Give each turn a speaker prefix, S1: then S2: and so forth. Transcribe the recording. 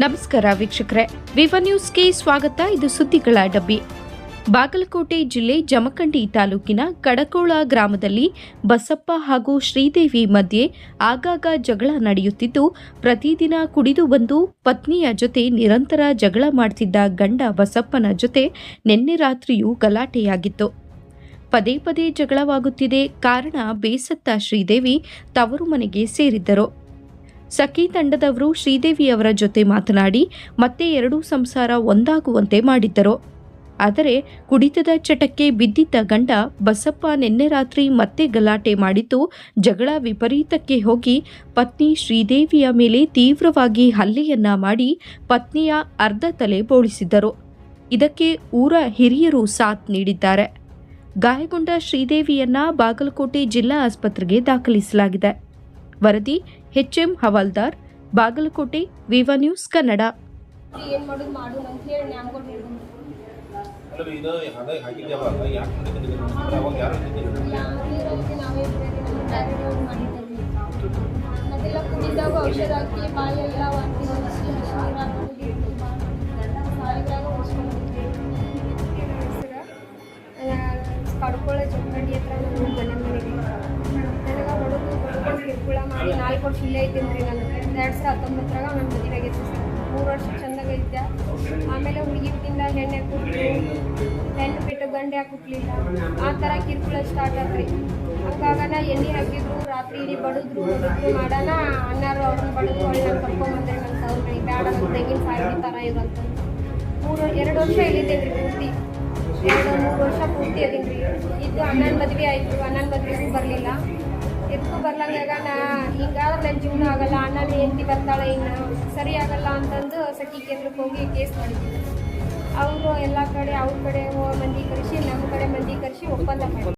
S1: ನಮಸ್ಕಾರ ವೀಕ್ಷಕರೇ. ವಿವ ನ್ಯೂಸ್ಗೆ ಸ್ವಾಗತ. ಇದು ಸುದ್ದಿಗಳ ಡಬ್ಬಿ. ಬಾಗಲಕೋಟೆ ಜಿಲ್ಲೆ ಜಮಖಂಡಿ ತಾಲೂಕಿನ ಕಡಕೋಳ ಗ್ರಾಮದಲ್ಲಿ ಬಸಪ್ಪ ಹಾಗೂ ಶ್ರೀದೇವಿ ಮಧ್ಯೆ ಆಗಾಗ ಜಗಳ ನಡೆಯುತ್ತಿದ್ದು, ಪ್ರತಿದಿನ ಕುಡಿದು ಬಂದು ಪತ್ನಿಯ ಜೊತೆ ನಿರಂತರ ಜಗಳ ಮಾಡ್ತಿದ್ದ ಗಂಡ ಬಸಪ್ಪನ ಜೊತೆ ನಿನ್ನೆ ರಾತ್ರಿಯೂ ಗಲಾಟೆಯಾಗಿತ್ತು. ಪದೇ ಪದೇ ಜಗಳವಾಗುತ್ತಿದೆ. ಕಾರಣ ಬೇಸತ್ತ ಶ್ರೀದೇವಿ ತವರು ಮನೆಗೆ ಸೇರಿದ್ದರು. ಸಖಿ ತಂಡದವರು ಶ್ರೀದೇವಿಯವರ ಜೊತೆ ಮಾತನಾಡಿ ಮತ್ತೆ ಎರಡೂ ಸಂಸಾರ ಒಂದಾಗುವಂತೆ ಮಾಡಿದ್ದರು. ಆದರೆ ಕುಡಿತದ ಚಟಕ್ಕೆ ಬಿದ್ದಿದ್ದ ಗಂಡ ಬಸಪ್ಪ ನಿನ್ನೆ ರಾತ್ರಿ ಮತ್ತೆ ಗಲಾಟೆ ಮಾಡಿದ್ದು ಜಗಳ ವಿಪರೀತಕ್ಕೆ ಹೋಗಿ ಪತ್ನಿ ಶ್ರೀದೇವಿಯ ಮೇಲೆ ತೀವ್ರವಾಗಿ ಹಲ್ಲೆಯನ್ನ ಮಾಡಿ ಪತ್ನಿಯ ಅರ್ಧ ತಲೆ ಬೋಳಿಸಿದ್ದರು. ಇದಕ್ಕೆ ಊರ ಹಿರಿಯರು ಸಾಥ್ ನೀಡಿದ್ದಾರೆ. ಗಾಯಗೊಂಡ ಶ್ರೀದೇವಿಯನ್ನ ಬಾಗಲಕೋಟೆ ಜಿಲ್ಲಾ ಆಸ್ಪತ್ರೆಗೆ ದಾಖಲಿಸಲಾಗಿದೆ. ವರದಿ H M Hawaldar Bagalkote Viva News Kannada.
S2: ಅದೆಲ್ಲ ಕುಡಿದಾಗ ಔಷಧ ಹಾಕಿ ಬಾಯೆಲ್ಲ ವಾಂತಿ ಕಡ್ಕೊಳ್ಳೋ ಚೊಕ್ಕಂಡಿ ಹತ್ರ ನಮ್ಮ ಮನೆ ಮಾಡಿ ನಾಲ್ಕು ವರ್ಷ ಇಲ್ಲೇ ಇದ್ದೀನಿ ರೀ ನಾನು. ಎರಡು ಸಾವಿರದ ಹತ್ತೊಂಬತ್ತರಾಗ ನಾನು ಮದುವೆ ಆಗೈತೆ ಸರ್ ಮೂರು ವರ್ಷ ಚಂದಾಗ ಇದ್ದೆ. ಆಮೇಲೆ ಹುಡುಗಿಟ್ಟಿಂದ ಹೆಣ್ಣೆ ಕೊಟ್ಟು ಹೆಣ್ಣು ಬಿಟ್ಟು ಗಂಡೆ ಯಾಕೆ ಹುಟ್ಲಿಲ್ಲ ಆ ಥರ ಕಿರ್ಕುಳ ಸ್ಟಾರ್ಟ್ ಆದ್ರಿ. ಹಂಗಾಗ ಎಣ್ಣೆ ಹಾಕಿದ್ರು, ರಾತ್ರಿ ಇಡೀ ಬಡಿದ್ರು. ಬಡಿದ್ರು ಮಾಡೋಣ, ಅಣ್ಣಾರು ಅವ್ರನ್ನ ಬಡಿದ್ರು ಒಳ್ಳೆ ಕರ್ಕೊಂಬಂದ್ರೆ ನನ್ನ ತವ್ರಿ ಬೇಡ ನನ್ನ ತೆಂಗಿನ ಸಾಯಿ ಥರ ಅಂತ. ಮೂರು, ಎರಡು ವರ್ಷ ಇಲ್ಲಿದ್ದೇನೆ ರೀ ಪೂರ್ತಿ. ಎರಡು, ಮೂರು ವರ್ಷ ಪೂರ್ತಿ ಅದೀನಿ ರೀ ಇದು ಅಣ್ಣನ ಮದುವೆ ಆಯಿತು. ಅಣ್ಣನ ಮದುವೆಗೂ ಬರಲಿಲ್ಲ. ಎದ್ದು ಬರ್ಲಂಗಾಗ ನಾ ಹಿಂಗಾದ್ರೆ ಜೀವನ ಆಗಲ್ಲ, ಅಣ್ಣನ ಹೆಂಡತಿ ಬರ್ತಾಳೆ, ಇನ್ನು ಸರಿ ಆಗಲ್ಲ ಅಂತಂದು ಸಖಿ ಕೇಂದ್ರಕ್ಕೆ ಹೋಗಿ ಕೇಸ್ ಮಾಡಿದ್ವಿ. ಅವರು ಎಲ್ಲ ಕಡೆ, ಅವ್ರ ಕಡೆ ಮಂದಿ ಕರೆಸಿ, ನಮ್ಮ ಕಡೆ ಮಂದಿ ಕರೆಸಿ ಒಪ್ಪಂದ ಮಾಡಿ